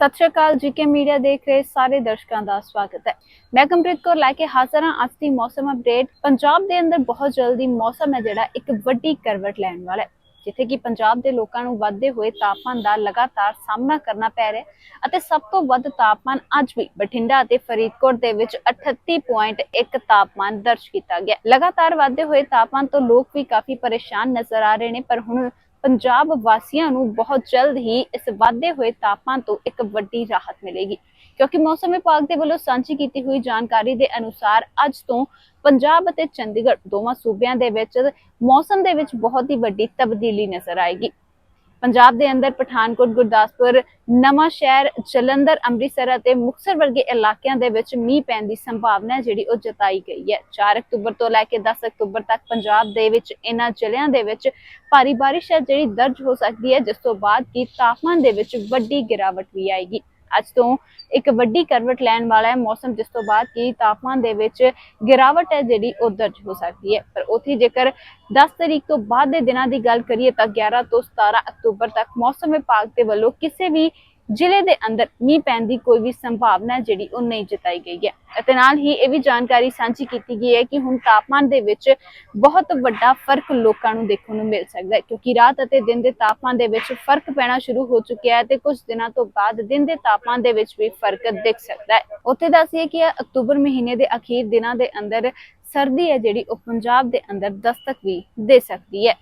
ਸਤਿ ਸ਼੍ਰੀ ਅਕਾਲ, GK media ਦੇਖ ਰਹੇ ਸਾਰੇ ਦਰਸ਼ਕਾਂ ਦਾ ਸਵਾਗਤ ਹੈ। ਮੈਂ ਕਮਪ੍ਰੀਤ ਕੌਰ ਲੈ ਕੇ ਹਾਜ਼ਰ ਹਾਂ ਅੱਜ ਦੀ ਮੌਸਮ ਅਪਡੇਟ। ਪੰਜਾਬ ਦੇ ਅੰਦਰ ਬਹੁਤ ਜਲਦੀ ਮੌਸਮ ਹੈ ਜਿਹੜਾ ਇੱਕ ਵੱਡੀ ਕਰਵਟ ਲੈਣ ਵਾਲਾ ਹੈ। ਜਿੱਥੇ ਕਿ ਪੰਜਾਬ ਦੇ ਲੋਕਾਂ ਨੂੰ ਵੱਧਦੇ ਹੋਏ ਤਾਪਮਾਨ ਦਾ ਲਗਾਤਾਰ ਸਾਹਮਣਾ ਕਰਨਾ ਪੈ ਰਿਹਾ ਹੈ ਅਤੇ ਸਭ ਤੋਂ ਵੱਧ ਤਾਪਮਾਨ ਅੱਜ ਵੀ ਬਠਿੰਡਾ ਅਤੇ ਫਰੀਦਕੋਟ ਦੇ ਵਿੱਚ 38.1 ਤਾਪਮਾਨ ਦਰਜ ਕੀਤਾ ਗਿਆ ਲਗਾਤਾਰ ਵੱਧਦੇ ਹੋਏ ਤਾਪਮਾਨ ਤੋਂ ਲੋਕ ਵੀ ਕਾਫੀ ਪਰੇਸ਼ਾਨ ਨਜ਼ਰ ਆ ਰਹੇ ਨੇ, ਪਰ ਹੁਣ ਪੰਜਾਬ ਵਾਸੀਆਂ ਨੂੰ ਬਹੁਤ ਜਲਦ ਹੀ ਇਸ ਵਾਧੇ ਹੋਏ ਤਾਪਮਾਨ ਤੋਂ ਇੱਕ ਵੱਡੀ ਰਾਹਤ ਮਿਲੇਗੀ। ਕਿਉਂਕਿ ਮੌਸਮ ਵਿਭਾਗ ਦੇ ਵੱਲੋਂ ਸਾਂਝੀ ਕੀਤੀ ਹੋਈ ਜਾਣਕਾਰੀ ਦੇ ਅਨੁਸਾਰ ਅੱਜ ਤੋਂ ਪੰਜਾਬ ਅਤੇ ਚੰਡੀਗੜ੍ਹ ਦੋਵਾਂ ਸੂਬਿਆਂ ਦੇ ਵਿੱਚ ਮੌਸਮ ਦੇ ਵਿੱਚ ਬਹੁਤ ਹੀ ਵੱਡੀ ਤਬਦੀਲੀ ਨਜ਼ਰ ਆਏਗੀ। ਪੰਜਾਬ ਦੇ ਅੰਦਰ ਪਠਾਨਕੋਟ, ਗੁਰਦਾਸਪੁਰ, ਨਵਾਂ ਸ਼ਹਿਰ, ਜਲੰਧਰ, ਅੰਮ੍ਰਿਤਸਰ ਅਤੇ ਮੁਕਤਸਰ ਵਰਗੇ ਇਲਾਕਿਆਂ ਦੇ ਵਿੱਚ ਮੀਂਹ ਪੈਣ ਦੀ ਸੰਭਾਵਨਾ ਜਿਹੜੀ ਉਹ ਜਤਾਈ ਗਈ ਹੈ। 4 ਅਕਤੂਬਰ ਤੋਂ ਲੈ ਕੇ 10 ਅਕਤੂਬਰ ਤੱਕ ਪੰਜਾਬ ਦੇ ਵਿੱਚ ਇਹਨਾਂ ਜ਼ਿਲ੍ਹਿਆਂ ਦੇ ਵਿੱਚ ਭਾਰੀ ਬਾਰਿਸ਼ ਹੈ ਜਿਹੜੀ ਦਰਜ ਹੋ ਸਕਦੀ ਹੈ, ਜਿਸ ਤੋਂ ਬਾਅਦ ਕੀ ਤਾਪਮਾਨ ਦੇ ਵਿੱਚ ਵੱਡੀ ਗਿਰਾਵਟ ਵੀ ਆਏਗੀ। ਅੱਜ ਤੋਂ ਇੱਕ ਵੱਡੀ ਕਰਵਟ ਲੈਣ ਵਾਲਾ ਹੈ ਮੌਸਮ, ਜਿਸ ਤੋਂ ਬਾਅਦ ਕੀ ਤਾਪਮਾਨ ਦੇ ਵਿੱਚ ਗਿਰਾਵਟ ਹੈ ਜਿਹੜੀ ਉਹ ਦਰਜ ਹੋ ਸਕਦੀ ਹੈ। ਪਰ ਉੱਥੇ ਜੇਕਰ 10 ਤਰੀਕ ਤੋਂ ਬਾਅਦ ਦੇ ਦਿਨਾਂ ਦੀ ਗੱਲ ਕਰੀਏ ਤਾਂ 11 ਤੋਂ 17 ਅਕਤੂਬਰ ਤੱਕ ਮੌਸਮ ਵਿਭਾਗ ਦੇ ਵੱਲੋਂ ਕਿਸੇ ਵੀ ਜ਼ਿਲ੍ਹੇ ਦੇ ਅੰਦਰ ਮੀਂਹ ਪੈਣ ਦੀ ਕੋਈ ਵੀ ਸੰਭਾਵਨਾ ਜਿਹੜੀ ਉਹ ਨਹੀਂ ਜਤਾਈ ਗਈ ਹੈ। ਅਤੇ ਨਾਲ ਹੀ ਇਹ ਵੀ ਜਾਣਕਾਰੀ ਸਾਂਝੀ ਕੀਤੀ ਗਈ ਹੈ ਕਿ ਹੁਣ ਤਾਪਮਾਨ ਦੇ ਵਿੱਚ ਬਹੁਤ ਵੱਡਾ ਫ਼ਰਕ ਲੋਕਾਂ ਨੂੰ ਦੇਖਣ ਨੂੰ ਮਿਲ ਸਕਦਾ ਹੈ, ਕਿਉਂਕਿ ਰਾਤ ਅਤੇ ਦਿਨ ਦੇ ਤਾਪਮਾਨ ਦੇ ਵਿੱਚ ਫ਼ਰਕ ਪੈਣਾ ਸ਼ੁਰੂ ਹੋ ਚੁੱਕਿਆ ਹੈ ਤੇ ਕੁਝ ਦਿਨਾਂ ਤੋਂ ਬਾਅਦ ਦਿਨ ਦੇ ਤਾਪਮਾਨ ਦੇ ਵਿੱਚ ਵੀ ਫ਼ਰਕ ਦਿਖ ਸਕਦਾ ਹੈ। ਉੱਥੇ ਦੱਸੀਏ ਕਿ ਅਕਤੂਬਰ ਮਹੀਨੇ ਦੇ ਅਖੀਰ ਦਿਨਾਂ ਦੇ ਅੰਦਰ ਸਰਦੀ ਹੈ ਜਿਹੜੀ ਉਹ ਪੰਜਾਬ ਦੇ ਅੰਦਰ ਦਸਤਕ ਵੀ ਦੇ ਸਕਦੀ ਹੈ।